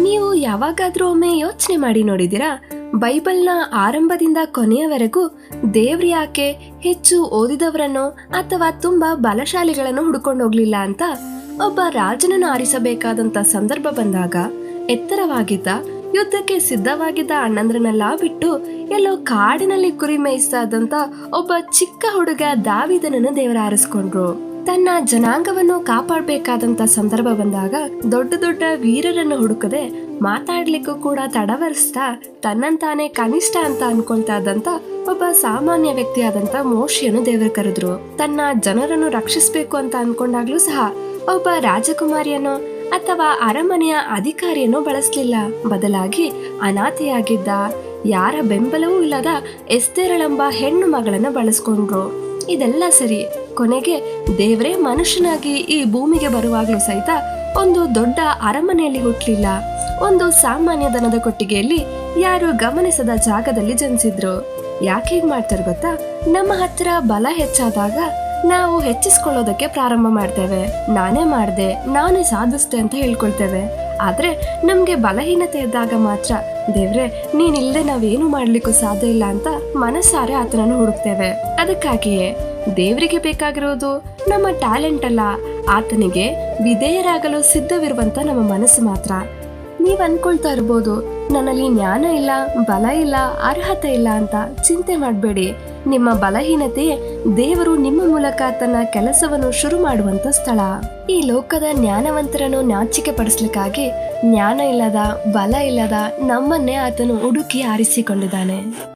ನೀವು ಯಾವಾಗಾದ್ರೂ ಒಮ್ಮೆ ಯೋಚನೆ ಮಾಡಿ ನೋಡಿದಿರಾ ಬೈಬಲ್ನ ಆರಂಭದಿಂದ ಕೊನೆಯವರೆಗೂ ದೇವ್ರ ಯಾಕೆ ಹೆಚ್ಚು ಓದಿದವರನ್ನು ಅಥವಾ ತುಂಬಾ ಬಲಶಾಲಿಗಳನ್ನು ಹುಡುಕೊಂಡು ಹೋಗ್ಲಿಲ್ಲ ಅಂತ ಒಬ್ಬ ರಾಜನನ್ನು ಆರಿಸಬೇಕಾದಂತ ಸಂದರ್ಭ ಬಂದಾಗ ಎತ್ತರವಾಗಿದ್ದ, ಯುದ್ಧಕ್ಕೆ ಸಿದ್ಧವಾಗಿದ್ದ ಅಣ್ಣಂದ್ರನ್ನೆಲ್ಲ ಬಿಟ್ಟು ಎಲ್ಲೋ ಕಾಡಿನಲ್ಲಿ ಕುರಿ ಮೇಯಿಸ್ತಾ ಇದ್ದಂತ ಒಬ್ಬ ಚಿಕ್ಕ ಹುಡುಗ ದಾವಿದನನ್ನು ದೇವರ ಆರಿಸ್ಕೊಂಡ್ರು ತನ್ನ ಜನಾಂಗವನ್ನು ಕಾಪಾಡಬೇಕಾದಂತ ಸಂದರ್ಭ ಬಂದಾಗ ದೊಡ್ಡ ದೊಡ್ಡ ವೀರರನ್ನು ಹುಡುಕದೆ ಮಾತಾಡ್ಲಿಕ್ಕೂ ಕೂಡ ತಡವರಿಸ್ತಾ ತನ್ನಂತಾನೆ ಕನಿಷ್ಠ ಅಂತ ಅನ್ಕೊಳ್ತಾ ಇದ್ದಂತ ಒಬ್ಬ ಸಾಮಾನ್ಯ ವ್ಯಕ್ತಿಯಾದಂತ ಮೋಶಿಯನ್ನು ದೇವರು ಕರೆದ್ರು. ತನ್ನ ಜನರನ್ನು ರಕ್ಷಿಸಬೇಕು ಅಂತ ಅನ್ಕೊಂಡಾಗ್ಲೂ ಸಹ ಒಬ್ಬ ರಾಜಕುಮಾರಿಯನ್ನು ಅಥವಾ ಅರಮನೆಯ ಅಧಿಕಾರಿಯನ್ನು ಬಳಸಲಿಲ್ಲ. ಬದಲಾಗಿ ಅನಾಥೆಯಾಗಿದ್ದ ಯಾರ ಬೆಂಬಲವೂ ಇಲ್ಲದ ಎಸ್ತೆರಳೆಂಬ ಹೆಣ್ಣು ಮಗಳನ್ನು ಬಳಸ್ಕೊಂಡ್ರು. ಇದೆಲ್ಲ ಸರಿ. ಕೊನೆಗೆ ದೇವರೇ ಮನುಷ್ಯನಾಗಿ ಈ ಭೂಮಿಗೆ ಬರುವಾಗಲೂ ಸಹಿತ ಒಂದು ದೊಡ್ಡ ಅರಮನೆಯಲ್ಲಿ ಹುಟ್ಟಲಿಲ್ಲ ಒಂದು ಸಾಮಾನ್ಯ ದನದ ಕೊಟ್ಟಿಗೆಯಲ್ಲಿ ಯಾರು ಗಮನಿಸದ ಜಾಗದಲ್ಲಿ ಜನಿಸಿದ್ರು. ಯಾಕೆ ಹೀಗ್ ಮಾಡ್ತಾರೆ ಗೊತ್ತಾ? ನಮ್ಮ ಹತ್ರ ಬಲ ಹೆಚ್ಚಾದಾಗ ನಾವು ಹೆಚ್ಚಿಸ್ಕೊಳ್ಳೋದಕ್ಕೆ ಪ್ರಾರಂಭ ಮಾಡ್ತೇವೆ. ನಾನೇ ಮಾಡಿದೆ, ನಾನೇ ಸಾಧಿಸ್ದೆ ಅಂತ ಹೇಳ್ಕೊಳ್ತೇವೆ. ಆದರೆ ನಮಗೆ ಬಲಹೀನತೆ ಇದ್ದಾಗ ಮಾತ್ರ, ದೇವ್ರೆ, ನೀನಿಲ್ಲದೆ ನಾವೇನು ಮಾಡ್ಲಿಕ್ಕೂ ಸಾಧ್ಯ ಇಲ್ಲ ಅಂತ ಮನಸ್ಸಾರೆ ಆತನನ್ನು ಹುಡುಕ್ತೇವೆ. ಅದಕ್ಕಾಗಿಯೇ, ದೇವರಿಗೆ ಬೇಕಾಗಿರೋದು ನಮ್ಮ ಟ್ಯಾಲೆಂಟ್ ಅಲ್ಲ, ಆತನಿಗೆ ವಿಧೇಯರಾಗಲು ಸಿದ್ಧವಿರುವಂತ ನಮ್ಮ ಮನಸ್ಸು ಮಾತ್ರ. ನೀವು ಅನ್ಕೊಳ್ತಾ ಇರ್ಬೋದು, ನನ್ನಲ್ಲಿ ಜ್ಞಾನ ಇಲ್ಲ, ಬಲ ಇಲ್ಲ, ಅರ್ಹತೆ ಇಲ್ಲ ಅಂತ ಚಿಂತೆ ಮಾಡಬೇಡಿ. ನಿಮ್ಮ ಬಲಹೀನತೆ ದೇವರು ನಿಮ್ಮ ಮೂಲಕ ತನ್ನ ಕೆಲಸವನ್ನು ಶುರು ಮಾಡುವಂತ ಸ್ಥಳ. ಈ ಲೋಕದ ಜ್ಞಾನವಂತರನ್ನು ನಾಚಿಕೆ ಪಡಿಸ್ಲಿಕ್ಕಾಗಿ ಜ್ಞಾನ ಇಲ್ಲದ ಬಲ ಇಲ್ಲದ ನಮ್ಮನ್ನೇ ಆತನು ಹುಡುಕಿ ಆರಿಸಿಕೊಂಡಿದ್ದಾನೆ.